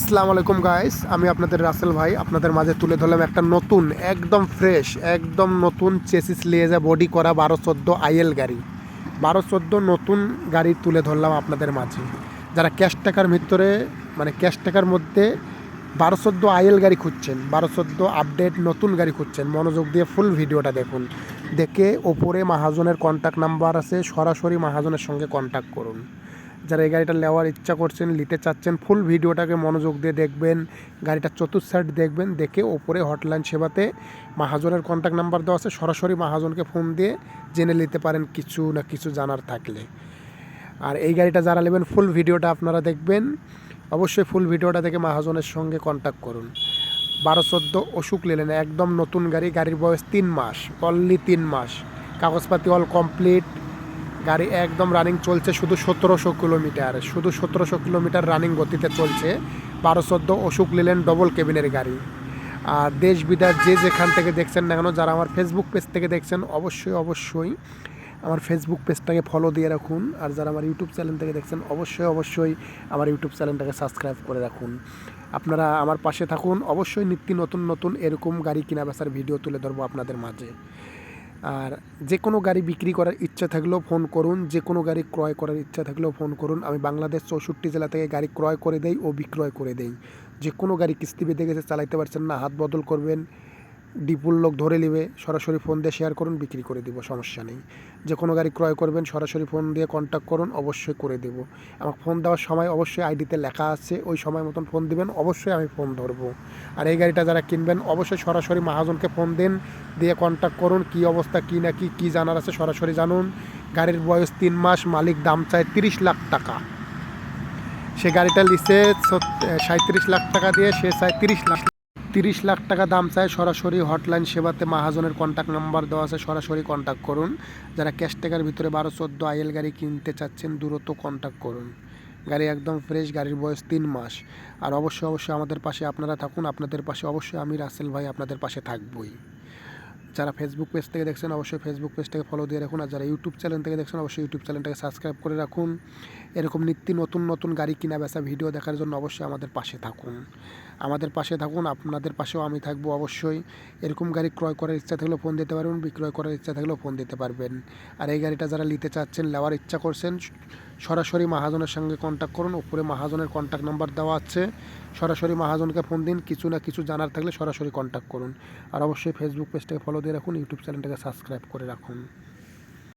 আসসালামু আলাইকুম গাইস আমি আপনাদের রাসেল ভাই। আপনাদের মাঝে তুলে ধরলাম একটা নতুন, একদম ফ্রেশ একদম নতুন চেসিস লিয়েজা বডি করা বারো চোদ্দ আইএল গাড়ি। বারো চোদ্দ নতুন গাড়ি তুলে ধরলাম আপনাদের মাঝে। যারা ক্যাশ টাকার ভিতরে মানে ক্যাশ টাকার মধ্যে বারো চোদ্দ আইএল গাড়ি খুঁজছেন, বারো চোদ্দ আপডেট নতুন গাড়ি খুঁজছেন, মনোযোগ দিয়ে ফুল ভিডিওটা দেখুন। দেখে ওপরে মাহাজনের কন্ট্যাক্ট নাম্বার আছে, সরাসরি মাহাজনের সঙ্গে কন্ট্যাক্ট করুন। যারা এই গাড়িটা নেওয়ার ইচ্ছা করছেন, নিতে চাচ্ছেন ফুল ভিডিওটাকে মনোযোগ দিয়ে দেখবেন, গাড়িটা চতুর্থ সাইড দেখবেন, দেখে ওপরে হটলাইন সেবাতে মাহাজনের কন্ট্যাক্ট নাম্বার দেওয়া আছে, সরাসরি মাহাজনকে ফোন দিয়ে জেনে নিতে পারেন কিছু না কিছু জানার থাকলে। আর এই গাড়িটা যারা নেবেন ফুল ভিডিওটা আপনারা দেখবেন, অবশ্যই ফুল ভিডিওটা দেখে মাহাজনের সঙ্গে কন্ট্যাক্ট করুন। বারো চোদ্দ অসুখ নিলেন, একদম নতুন গাড়ি, গাড়ির বয়স তিন মাস অনলি তিন মাস, কাগজপাতি অল কমপ্লিট গাড়ি একদম রানিং চলছে শুধু সতেরোশো কিলোমিটার, শুধু সতেরোশো কিলোমিটার রানিং গতিতে চলছে। বারো চোদ্দ অশোক নিলেন ডবল কেবিনের গাড়ি। আর দেশ বিদেশ যে যেখান থেকে দেখছেন না কেন, যারা আমার ফেসবুক পেজ থেকে দেখছেন, অবশ্যই অবশ্যই আমার ফেসবুক পেজটাকে ফলো দিয়ে রাখুন। আর যারা আমার ইউটিউব চ্যানেল থেকে দেখছেন, অবশ্যই অবশ্যই আমার ইউটিউব চ্যানেলটাকে সাবস্ক্রাইব করে রাখুন। আপনারা আমার পাশে থাকুন। অবশ্যই নিত্য নতুন নতুন এরকম গাড়ি কিনা বেচার ভিডিও তুলে ধরবো আপনাদের মাঝে। আর যে কোনো গাড়ি বিক্রি করার ইচ্ছা থাকলেও ফোন করুন, যে কোনো গাড়ি ক্রয় করার ইচ্ছা থাকলেও ফোন করুন। আমি বাংলাদেশ চৌষট্টি জেলা থেকে গাড়ি ক্রয় করে দেই ও বিক্রয় করে দেই। যে কোনো গাড়ি কিস্তি বেঁধে গেছে চালাইতে পারছেন না, হাত বদল করবেন। ডিপুর লোক ধরে নেবে, সরাসরি ফোন দিয়ে শেয়ার করুন, বিক্রি করে দিব, সমস্যা নেই। যে কোনো গাড়ি ক্রয় করবেন, সরাসরি ফোন দিয়ে কন্ট্যাক্ট করুন, অবশ্যই করে দেব। আমাকে ফোন দেওয়ার সময় অবশ্যই আইডিতে লেখা আছে, ওই সময় মতন ফোন দিবেন, অবশ্যই আমি ফোন ধরবো। আর এই গাড়িটা যারা কিনবেন, অবশ্যই সরাসরি মাহাজনকে ফোন দিন, দিয়ে কন্ট্যাক্ট করুন, কি অবস্থা, কি না, কি, কী জানার আছে, সরাসরি জানুন। গাড়ির বয়স তিন মাস, মালিক দাম চায় তিরিশ লাখ টাকা। সে গাড়িটা লিসে সাঁত্রিশ লাখ টাকা দিয়ে, সে চায় তিরিশ লাখ তিরিশ লাখ টাকা দাম চায় সরাসরি হটলাইন সেবাতে মাহাজনের কন্ট্যাক্ট নাম্বার দেওয়া আছে, সরাসরি কন্ট্যাক্ট করুন। যারা ক্যাশ টাকার ভিতরে বারো, চোদ্দ আইএল গাড়ি কিনতে চাচ্ছেন দূরত্ব কন্ট্যাক্ট করুন। গাড়ি একদম ফ্রেশ গাড়ির বয়স তিন মাস। আর অবশ্যই অবশ্যই আমাদের পাশে আপনারা থাকুন, আপনাদের পাশে অবশ্যই আমি রাসেল ভাই আপনাদের পাশে থাকবই। যারা ফেসবুক পেজ থেকে দেখছেন, অবশ্যই ফেসবুক পেজটাকে ফলো দিয়ে রাখুন। আর যারা ইউটিউব চ্যানেল থেকে দেখছেন, অবশ্যই ইউটিউব চ্যানেলটাকে সাবস্ক্রাইব করে রাখুন। এরকম নিত্য নতুন নতুন গাড়ি কিনা বেচা ভিডিও দেখার জন্য অবশ্যই আমাদের পাশে থাকুন। আমাদের পাশে থাকুন, আপনাদের পাশেও আমি থাকব অবশ্যই। এরকম গাড়ি ক্রয় করার ইচ্ছা থাকলেও ফোন দিতে পারবেন, বিক্রয় করার ইচ্ছা থাকলেও ফোন দিতে পারবেন। আর এই গাড়িটা যারা নিতে চাচ্ছেন, নেওয়ার ইচ্ছা করছেন, সরাসরি মাহাজনের সঙ্গে কন্ট্যাক্ট করুন। উপরে মাহাজনের কন্ট্যাক্ট নাম্বার দেওয়া আছে। সরাসরি মাহাজনকে ফোন দিন, কিছু না কিছু জানার থাকলে সরাসরি কন্ট্যাক্ট করুন। আর অবশ্যই ফেসবুক পেজটাকে ফলো দিয়ে রাখুন ইউটিউব চ্যানেলটাকে সাবস্ক্রাইব করে রাখুন।